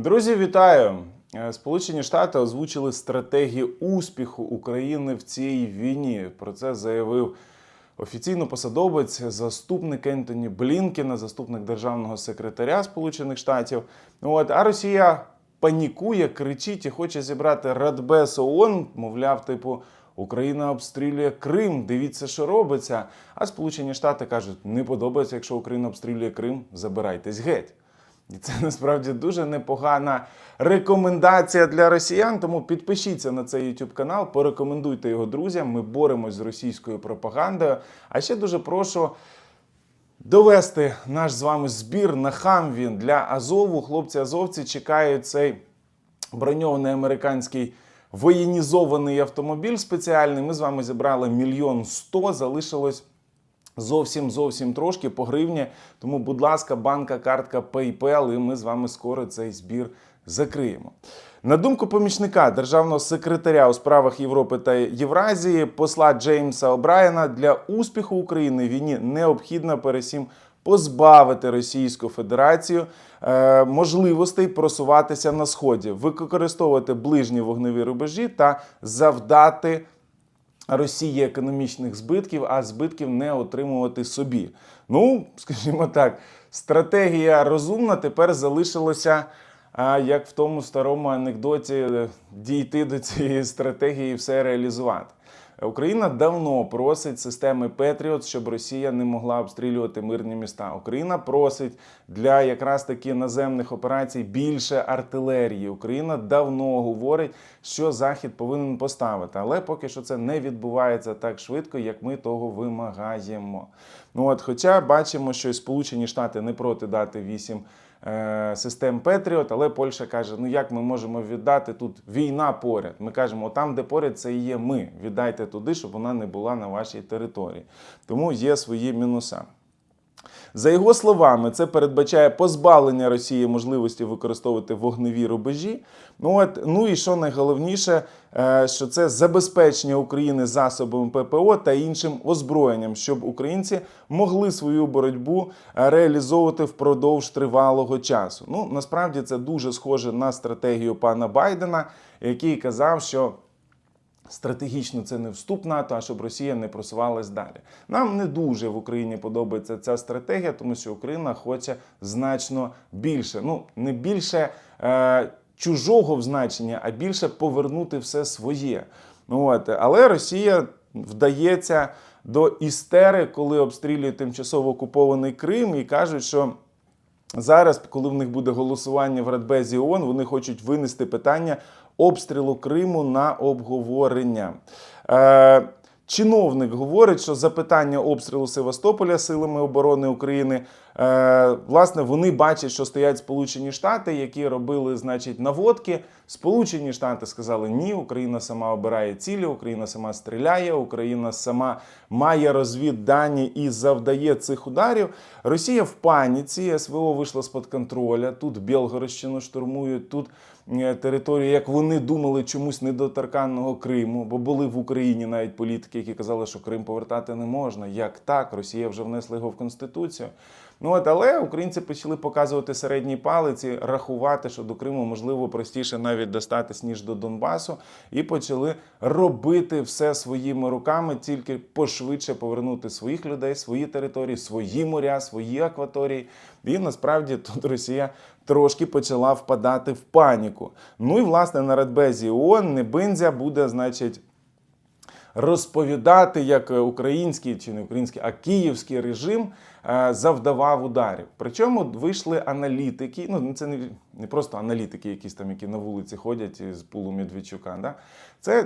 Друзі, вітаю! Е, Сполучені Штати озвучили стратегію успіху України в цій війні. Про це заявив офіційно посадовець, заступник Ентоні Блінкена, заступник державного секретаря Сполучених Штатів. От а Росія панікує, кричить і хоче зібрати Радбез ООН, мовляв, типу. Україна обстрілює Крим, дивіться, що робиться. А Сполучені Штати кажуть, не подобається, якщо Україна обстрілює Крим, забирайтесь геть. І це насправді дуже непогана рекомендація для росіян. Тому підпишіться на цей YouTube канал, порекомендуйте його друзям. Ми боремось з російською пропагандою. А ще дуже прошу довести наш з вами збір на Хамві для Азову. Хлопці азовці чекають цей броньований американський воєнізований автомобіль спеціальний. Ми з вами зібрали мільйон сто. Залишилось. Зовсім зовсім трошки по гривні. Тому, будь ласка, банка, картка PayPal, і ми з вами скоро цей збір закриємо. На думку помічника державного секретаря у справах Європи та Євразії, посла Джеймса О'Брайена, для успіху України війні необхідно пересім позбавити Російську Федерацію е, можливостей просуватися на сході, використовувати ближні вогневі рубежі та завдати. Росії економічних збитків, а збитків не отримувати собі. Ну, скажімо так, стратегія розумна тепер залишилося, а, як в тому старому анекдоті, е, дійти до цієї стратегії і все реалізувати. Україна давно просить системи Петріот, щоб Росія не могла обстрілювати мирні міста. Україна просить для якраз таки наземних операцій більше артилерії. Україна давно говорить, що Захід повинен поставити, але поки що це не відбувається так швидко, як ми того вимагаємо. Ну от, хоча бачимо, що Сполучені Штати не проти дати 8 е, систем Петріот, але Польща каже: ну як ми можемо віддати тут війна поряд? Ми кажемо, там, де поряд, це є ми. Віддайте туди, щоб вона не була на вашій території. Тому є свої мінуса. За його словами, це передбачає позбавлення Росії можливості використовувати вогневі рубежі. Ну от ну і що найголовніше, е, що це забезпечення України засобами ППО та іншим озброєнням, щоб українці могли свою боротьбу е, реалізовувати впродовж тривалого часу. Ну насправді це дуже схоже на стратегію пана Байдена, який казав, що. Стратегічно це не вступ НАТО, а щоб Росія не просувалась далі. Нам не дуже в Україні подобається ця стратегія, тому що Україна хоче значно більше. Ну не більше е, чужого в значенні, а більше повернути все своє. От. Але Росія вдається до істери, коли обстрілює тимчасово окупований Крим і кажуть, що. Зараз, коли в них буде голосування в Радбезі ООН, вони хочуть винести питання обстрілу Криму на обговорення. Е, Чиновник говорить, що запитання обстрілу Севастополя силами оборони України, е, власне, вони бачать, що стоять Сполучені Штати, які робили, значить, наводки. Сполучені Штати сказали, ні, Україна сама обирає цілі, Україна сама стріляє, Україна сама має розвіддані і завдає цих ударів. Росія в паніці, СВО вийшла з-під контроля. Тут Білгородщину штурмують, тут е, територію, як вони думали, чомусь недоторканного Криму, бо були в Україні навіть політики, які казали, що Крим повертати не можна. Як так? Росія вже внесла його в Конституцію. Ну от, але українці почали показувати середній палець і рахувати, що до Криму можливо простіше навіть достатись, ніж до Донбасу, і почали робити все своїми руками, тільки пошвидше повернути своїх людей, свої території, свої моря, свої акваторії. І насправді тут Росія трошки почала впадати в паніку. Ну і власне на Радбезі ООН Небиндзя буде, значить розповідати, як український чи не український, а київський режим е, завдавав ударів. Причому вийшли аналітики. Ну це не, не просто аналітики, якісь там, які на вулиці ходять з пулу Медведчука. Да? Це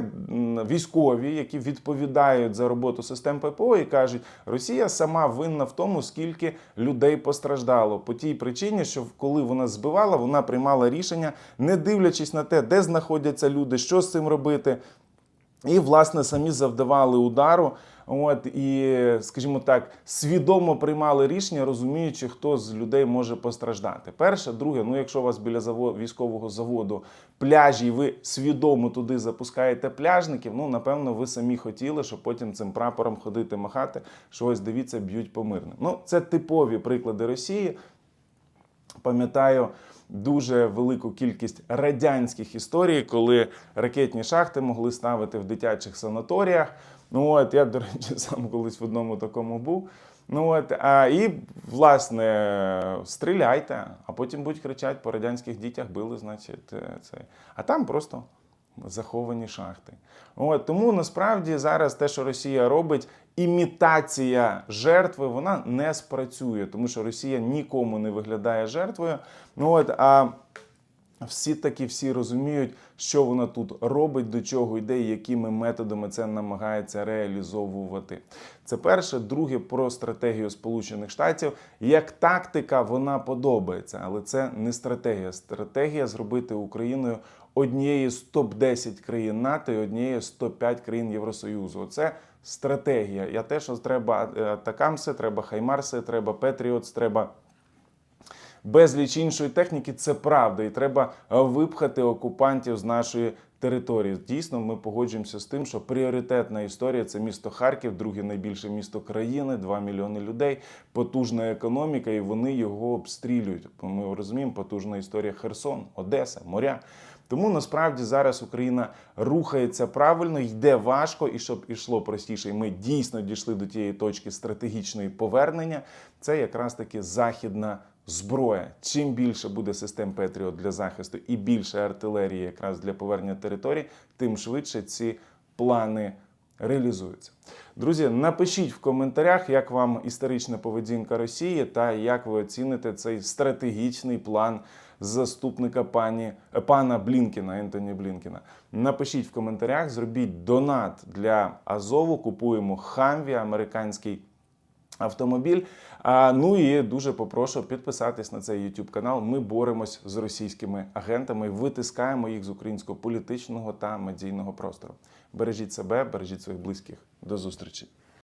військові, які відповідають за роботу систем ППО і кажуть, Росія сама винна в тому, скільки людей постраждало по тій причині, що коли вона збивала, вона приймала рішення, не дивлячись на те, де знаходяться люди, що з цим робити. І, власне, самі завдавали удару. От і, скажімо так, свідомо приймали рішення, розуміючи, хто з людей може постраждати. Перше, друге, ну якщо у вас біля заводу, військового заводу пляжі, і ви свідомо туди запускаєте пляжників, ну напевно, ви самі хотіли, щоб потім цим прапором ходити махати, що ось дивіться, б'ють по мирним. Ну, це типові приклади Росії. Пам'ятаю, дуже велику кількість радянських історій, коли ракетні шахти могли ставити в дитячих санаторіях. Ну от я, до речі, сам колись в одному такому був. Ну от, а, і власне стріляйте, а потім будуть кричать по радянських дітях били, значить, е, це. А там просто заховані шахти. От, тому насправді зараз те, що Росія робить, імітація жертви, вона не спрацює, тому що Росія нікому не виглядає жертвою. Ну от, а всі таки всі розуміють, що вона тут робить, до чого йде, якими методами це намагається реалізовувати. Це перше, друге про стратегію Сполучених Штатів. Як тактика, вона подобається, але це не стратегія. Стратегія зробити Україною однією з топ 10 країн НАТО і однієї з топ 5 країн Євросоюзу. Це стратегія. Я те, що треба е, атакамси, треба хаймарси, треба Петріотс, треба безліч іншої техніки, це правда, і треба випхати окупантів з нашої території. Дійсно, ми погоджуємося з тим, що пріоритетна історія це місто Харків, друге найбільше місто країни, 2 мільйони людей, потужна економіка, і вони його обстрілюють. Ми розуміємо, потужна історія Херсон, Одеса, моря. Тому насправді зараз Україна рухається правильно, йде важко, і щоб ішло простіше, і ми дійсно дійшли до тієї точки стратегічної повернення. Це якраз таки західна зброя. Чим більше буде систем Петріот для захисту і більше артилерії якраз для повернення територій, тим швидше ці плани реалізуються. Друзі, напишіть в коментарях, як вам історична поведінка Росії та як ви оціните цей стратегічний план заступника пані пана Блінкіна, Ентоні Блінкіна. Напишіть в коментарях, зробіть донат для Азову. Купуємо Хамві, американський автомобіль. А, ну і дуже попрошу підписатись на цей YouTube канал. Ми боремось з російськими агентами, витискаємо їх з українського політичного та медійного простору. Бережіть себе, бережіть своїх близьких. До зустрічі.